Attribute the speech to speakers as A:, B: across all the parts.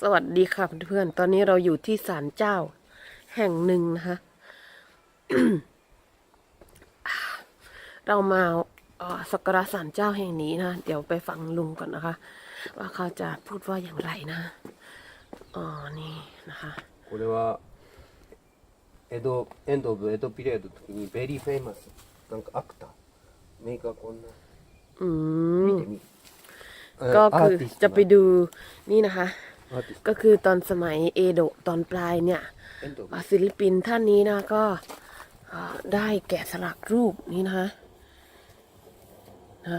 A: สวัสดีค่ะเพื่อนๆ ตอนนี้เราอยู่ที่ศาลเจ้าแห่งหนึ่งนะคะ เรามาเอ่อสักการะศาลเจ้าแห่งนี้นะ เดี๋ยวไปฟังลุงก่อนนะคะ ว่าเขาจะพูดว่าอย่างไรนะ อ๋อ นี่นะคะ
B: これは江戸エンド・オブ・江戸ピリオドの時にベリーフェイマスなんかアクターメーカーこんな
A: อืม
B: 見てみ
A: ก็
B: ア
A: คือ
B: ーティス
A: จะ
B: ト
A: ไปดูนี่นะคะ
B: アーティス
A: ก็คือตอนสมัยเอโดะตอนปลายเนี่ยศิลปินท่านนี้นะก็ได้แกะสลักรูปนี้นะคะ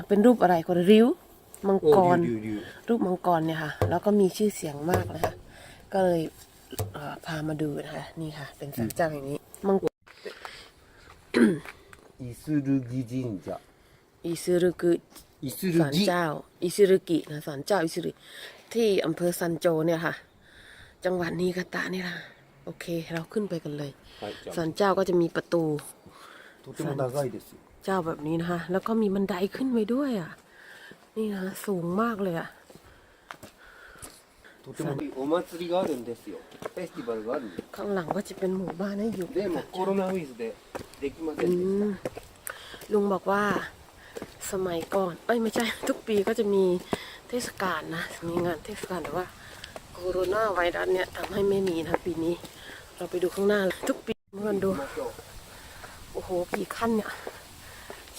A: เป็นรูปอะไรก็ริ้วมังกร รูปมังกรเนี่ยค่ะ แล้วก็มีชื่อเสียงมากนะคะ ก็เลยพามาดูนะคะ นี่ค่ะ เป็นสัญจังอย่างนี้ มังกร
B: อิสุรุกิจินจะ
A: อิสุรุกิ
B: イスル
A: ศาล
B: ギ
A: เจ้า อิซึรุกินะศาลเจ้าอิซึรุที่อำเภอซันโจเนี่ยค่ะ จังหวัดนีกาตะนี่ล่ะ โอเค เราขึ้นไปกันเลย
B: はいじゃ
A: ศาลเจ้าก็จะมีประตู
B: あとても長いですよ
A: เจ้าแบบนี้นะคะ แล้วก็มีบันไดขึ้นไปด้วยอ่ะ นี่นะสูงมากเลยอ่ะ
B: とてもお祭りがあるんですよフェスティバルがあるんです
A: ข้างหลังก็จะเป็นหมู่บ้านให้อยู่
B: でもコロナウイルスでできません
A: อื
B: でし
A: มลุงบอกว่า สมัยก่อน เอ้ยไม่ใช่ ทุกปีก็จะมีเทศกาลนะ มีงานเทศกาลแต่ว่าโคโรนาไวรัสเนี่ยทำให้ไม่มีนะปีนี้ เราไปดูข้างหน้าเลยทุกปีเพื่อนดู โอ้โหกี่ขั้นเนี่ย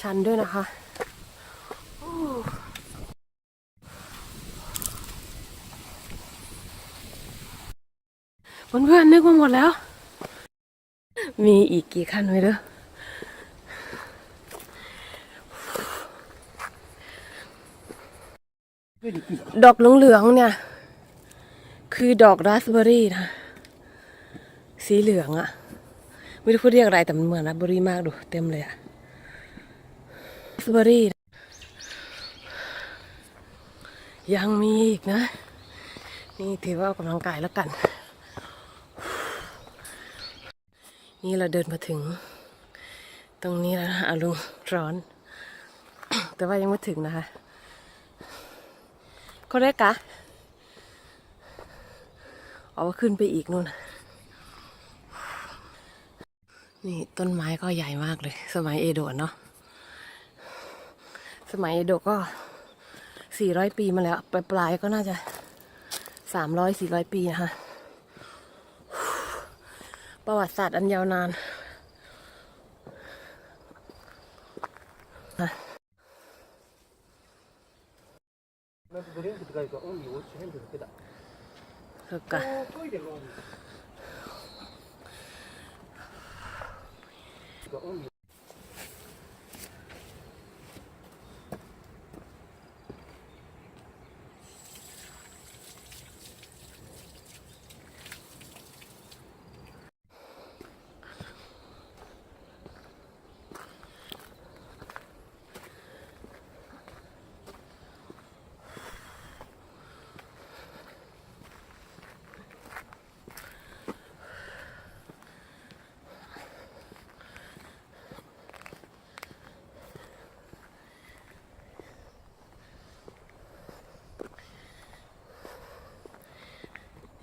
A: ชันด้วยนะคะเพื่อนๆนึกว่าหมดแล้ว มีอีกกี่ขั้นไว้เด้อ ดอกเหลืองๆเนี่ย คือดอกราสเบอรี่นะ สีเหลืองอะไม่รู้เขาเรียกอะไรแต่มันเหมือนราสเบอรี่มากดูเต็มเลยอะราสเบอร์รี่ยังมีอีกนะ นี่ถือว่าออกกำลังกายแล้วกัน นี่เราเดินมาถึง ตรงนี้แล้วนะอาลุงร้อน แต่ว่ายังไม่ถึงนะคะ เขาเรียกะเอาว่าขึ้นไปอีกนู่น นี่ต้นไม้ก็ใหญ่มากเลย สมัยเอโดะเนาะ สมัยเอโดะก็สี่ร้อยปีมาแล้วปลายปลายๆก็น่าจะสามร้อยสี่ร้อยปีนะคะประวัติศาสตร์อันยาวนาน
B: なんかドリンクって書いてある。からオンリーウォッシュヘンドだけだ。
A: そっか。
B: おトイレがある。オンリー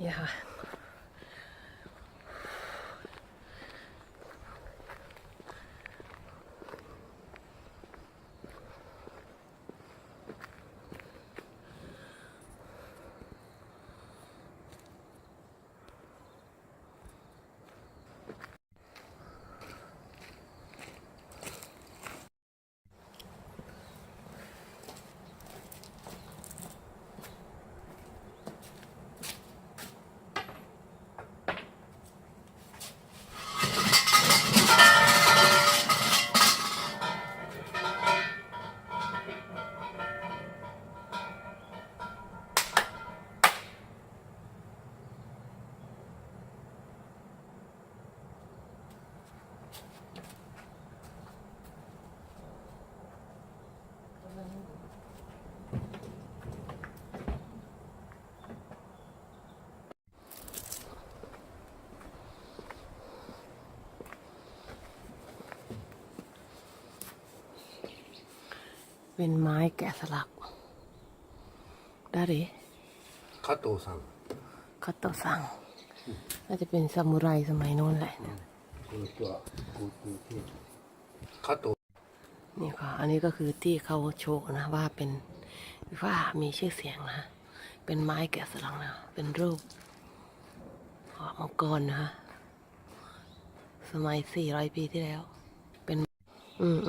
A: นี่ เป็นไม้แกะสลักได้ห
B: รืคาโตซัง
A: คาโตซังน่าจะเป็นซามูไรสมัยโน้นแหละ
B: คาโต
A: นี่ค่ะ อันนี้ก็คือที่เขาโชว์นะว่าเป็นว่ามีชื่อเสียงนะ เป็นไม้แกะสลักนะ เป็นรูปมังกรนะสมัย400ปีที่แล้ว เป็น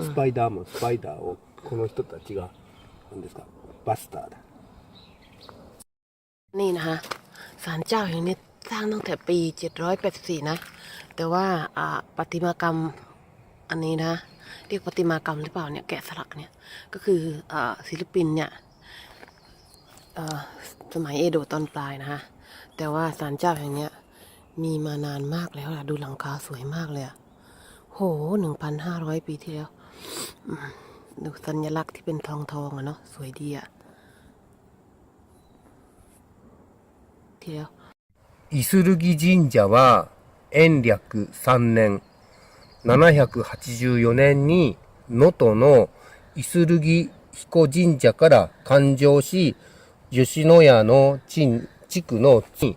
A: สไป
B: เดอร์มสไปเดอร์ この人たちが何ですかバスターだ
A: นี่นะคะศาลเจ้าแห่งนี้สร้างตั้งแต่ปี 784 นะ แต่ว่าอ่าประติมากรรมอันนี้นะ เรียกประติมากรรมหรือเปล่าเนี่ย แกะสลักเนี่ย ก็คืออาศิลปินเนี่ยอ่าสมัยเอโดะตอนปลายนะฮะ แต่ว่าศาลเจ้าแห่งเนี้ย มีมานานมากแล้วล่ะ ดูหลังคาสวยมากเลยอะโหหนึ่งพันห้าร้อยปีที่แล้วอืม ดูสัญลักษณ์ที่เป็นทองทองๆอะเนาะ สวยดีอะที่แล้ว
B: イスルギ神社は延暦3年784年に能登のイスルギ彦神社から誕生し吉野家の地地区の地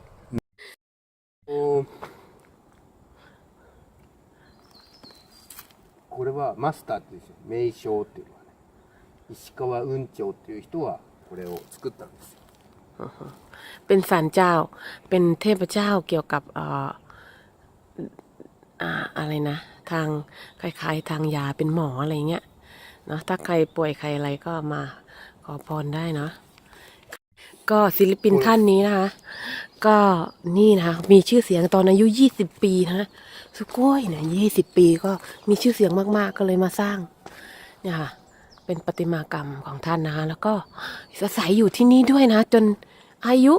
B: はマスターっていうんですよ名称っていうのはね石川雲長っていう人はこれを作ったんですよ
A: เป็นศาลเจ้า เป็นเทพเจ้าเกี่ยวกับเอ่ออ่าอะไรนะ ทางคล้ายๆ ทางยาเป็นหมออะไรเงี้ยเนาะถ้าใครป่วยใครอะไรก็มาขอพรได้เนาะก็ศิลปินท่านนี้นะคะ ก็นี่นะคะมีชื่อเสียงตอนอายุ20ปีนะสุโก้ยเนี่ย20ปีก็มีชื่อเสียงมาก ๆ ก็เลยมาสร้างเนี่ยค่ะเป็นประติมากรรมของท่านนะคะแล้วก็อาศัยอยู่ที่นี่ด้วยนะ จนอายุ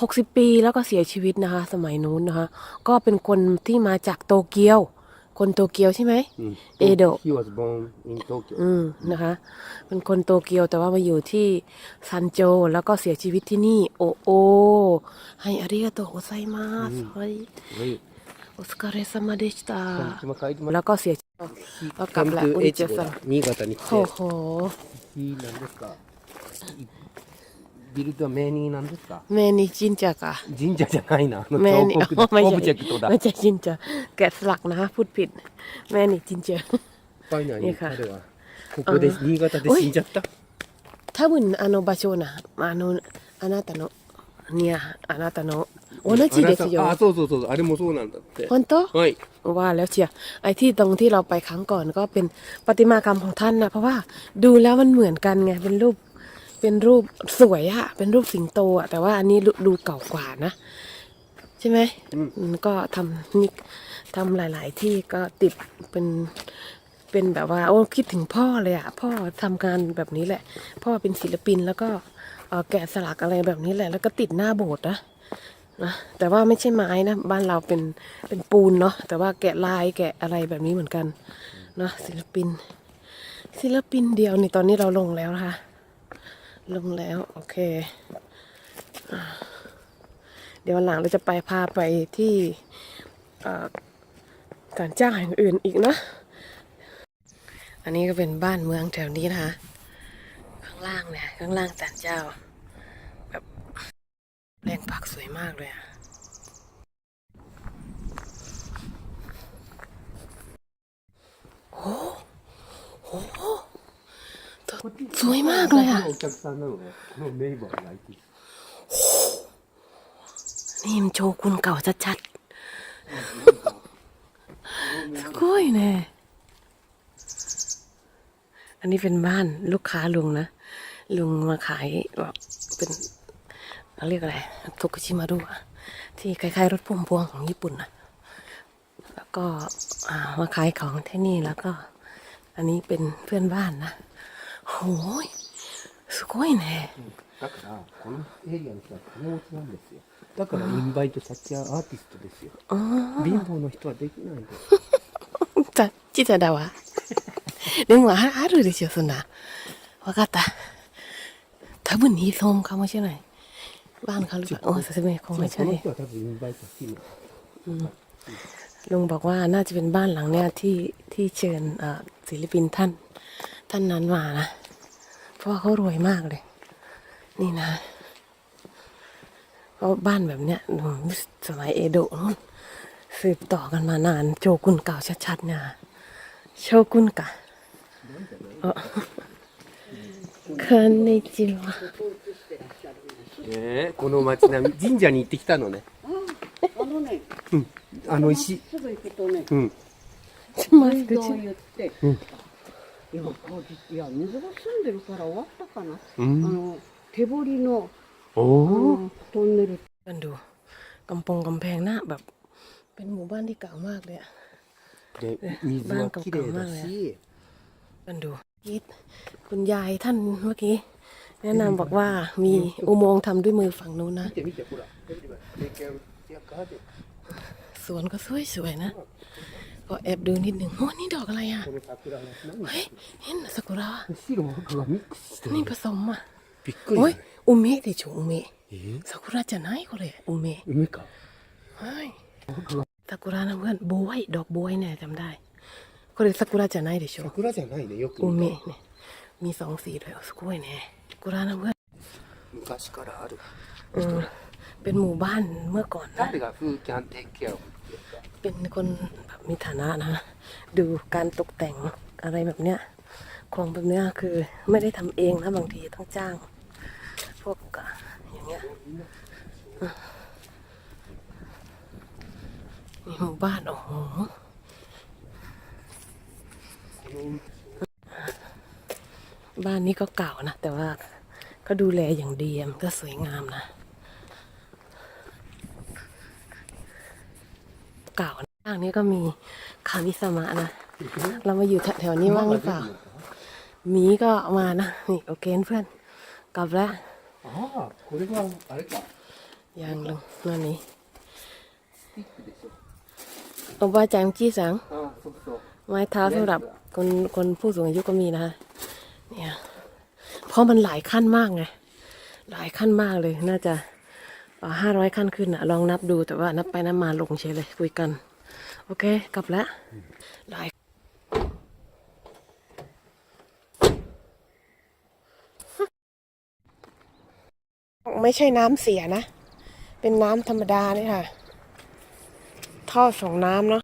A: หกสิบปีแล้วก็เสียชีวิตนะคะ สมัยนู้นนะคะ ก็เป็นคนที่มาจากโตเกียว คนโตเกียวใช่ไหม เอโดะ
B: He was born in Tokyo
A: อืมนะคะ เป็นคนโตเกียวแต่ว่ามาอยู่ที่ซันโจ แล้วก็เสียชีวิตที่นี่ โอโอให้อาริกาโตโอไซมาสเฮ้ย
B: はい。
A: โอสการ์เซมาเดชตา
B: こんにちは、帰りま
A: แล้วก็เสียชีวิต ก็กลับแล้วอุนิเจสัง
B: 新潟に来
A: โอ้
B: て、
A: โห
B: いいなんですか ビルドは名になんですか
A: แม่นี่จินจากอะ
B: 神社じゃないな。あの
A: แม่
B: 彫
A: นี่
B: 刻
A: อ๋อ
B: だ。
A: ไม่
B: オ
A: ใช่
B: ブジェクトだ。
A: ไม่ใช่จินจาแกะสลักนะพูดผิด แม่นี่จินเจอ
B: ファイナルに
A: いいか
B: 彼は、ここで、新潟で死んじゃった。
A: ถ้าบุญあの場所なあのあなたのเนี่ยあなたの同じですよ
B: あ、そうそうそう。あれもそうなんだって。
A: 本当
B: はい。
A: ว่าแล้วเชียร์ไอ้ที่ตรงที่เราไปครั้งก่อนก็เป็นประติมากรรมของท่านนะเพราะว่าดูแล้วมันเหมือนกันไงเป็นรูป เป็นรูปสวยอะเป็นรูปสิงโตอะแต่ว่าอันนี้ดูดูเก่ากว่านะ ใช่ไหมอืมก็ทำนี่ทำหลาย ๆ ที่ก็ติดเป็นเป็นแบบว่า โอ้คิดถึงพ่อเลยอะพ่อทำงานแบบนี้แหละ พ่อเป็นศิลปินแล้วก็เอ่อแกะสลักอะไรแบบนี้แหละ แล้วก็ติดหน้าโบสถ์นะนะแต่ว่าไม่ใช่ไม้นะบ้านเราเป็นเป็นปูนเนาะแต่ว่าแกะลายแกะอะไรแบบนี้เหมือนกันเนาะศิลปิน ศิลปินเดียวนี่ตอนนี้เราลงแล้วนะคะ ลงแล้ว โอเค เดี๋ยววันหลังเราจะไปพาไปที่ศาลเจ้าแห่งอื่นอีกนะ อันนี้ก็เป็นบ้านเมืองแถวนี้นะคะ ข้างล่างเนี่ย ข้างล่างศาลเจ้า แบบแรงผักสวยมากเลยอะโอ้โห สวยมากเลยอะนี่มันโชว์คุณเก่าชัดๆสกุยแน่อันนี้เป็นบ้านลูกค้าลุงนะ ลุงมาขายแบบเป็นเรียกอะไรทุกุชิมารุอะที่คล้ายๆรถพุ่มพวงของญี่ปุ่นนะแล้วก็มาขายของที่นี่แล้วก็ อันนี้เป็นเพื่อนบ้านนะ โหยすごいね
B: だから、このエリアの人は金持ちなんですよ。だから、インバイト先はアーティストですよ。
A: อ๋อ
B: 貧乏の人はできないんです。
A: じゃ、ちさだわ。でも、ああるでしょ、そんな。わかった。多分、ニーソンかもしれない。บ้านเขาหรือเปล่าโอ้説明คงไม่
B: こ
A: ใช่
B: の人は多分インバイト好きな。
A: ลุงบอกว่าน่าจะเป็นบ้านหลังเนี้ยที่ที่เชิญเอ่อศิลปินท่าน ท่านนั้นมานะ เพราะว่าเขารวยมากเลย นี่นะ ราะบ้านแบบเนี้ยอืมสมัยเอโดะนู่นสืบต่อกันมานาน โจกุนเก่าชัดๆเนี่ยโชกุนกะเออคันนิจิวะ
B: えーこの町並み、神社に行ってきたのね。
C: あのね、
B: あの石。
C: すぐ行くとね、
B: うん。
A: マスク
C: 水道
A: ち
C: 言って、
B: うん
C: いや、こういや、水が澄んでるから終わったかな。
B: う
C: あ
B: ん。
C: の、手掘りの、あ
B: おお。
C: のトンネル。
A: กันดูกำปงกำแพงหน้าแบบ เป็นหมู่บ้านที่เก่ามากเลยอะ
B: で、水は綺麗だし。
A: กันดูคิดคุณยายท่านเมื่อกี้ แนะนำบอกว่ามีอุโมงค์ทำด้วยมือฝั่งนู้นนะ
B: 見て見て、ほら。テレビがレケンいやガーデン
A: สวนก็สวยๆนะ ก็แอบดูนิดหนึ่งโอ้นี่ดอกอะไรอ่ะ
B: この桜の何
A: เฮ้ยเห็นซากุระ
B: 白赤がミックスしてる
A: นี่ผสมอ่ะ
B: びっくり
A: โอ้ยอุเมะでしょอุเมะ
B: え
A: ซากุระจะไหนก็เลยอุเมะ
B: 梅か
A: เฮ้ยซากุระนะเพื่อนบวยดอกบวยเนี่ยจำได้ก็เลยซากุระจะไหนでしょ
B: 桜じゃないねよく
A: อุ
B: 見
A: เมะ
B: た
A: เนี่ยมีสองสีเลยสวยเนี่ยซากุระนะเพื่อน
B: 昔からある
A: เออเป็นหมู่บ้านเมื่อก่อนนะ เป็นคนแบบมีฐานะนะ ดูการตกแต่งอะไรแบบเนี้ยของแบบเนี้ยคือไม่ได้ทำเองนะบางทีต้องจ้าง พวกอย่างเงี้ยมีหมู่บ้านโอ้โหบ้านนี้ก็เก่านะ แต่ว่าก็ดูแลอย่างดีมันก็สวยงามนะ เก่าข้างนี้ก็มีคามิสมะนะ เรามาอยู่แถวๆนี้บ้างหรือเปล่ามีก็มานะ นี่โอเคเพื่อนกลับแล้วยังลงนั่นนี่ตองบ้าจังจี้สัง ไม้เท้าสำหรับคนคนผู้สูงอายุก็มีนะเนี่ยเพราะมันหลายขั้นมากไง หลายขั้นมากเลยน่าจะ ห้าร้อยขั้นขึ้นอะลองนับดูแต่ว่านับไปนับมาลงเฉยเลยคุยกัน โอเค กลับแล้วหลายไม่ใช่น้ำเสียนะ เป็นน้ำธรรมดาเลยค่ะ ท่อส่งน้ำเนาะ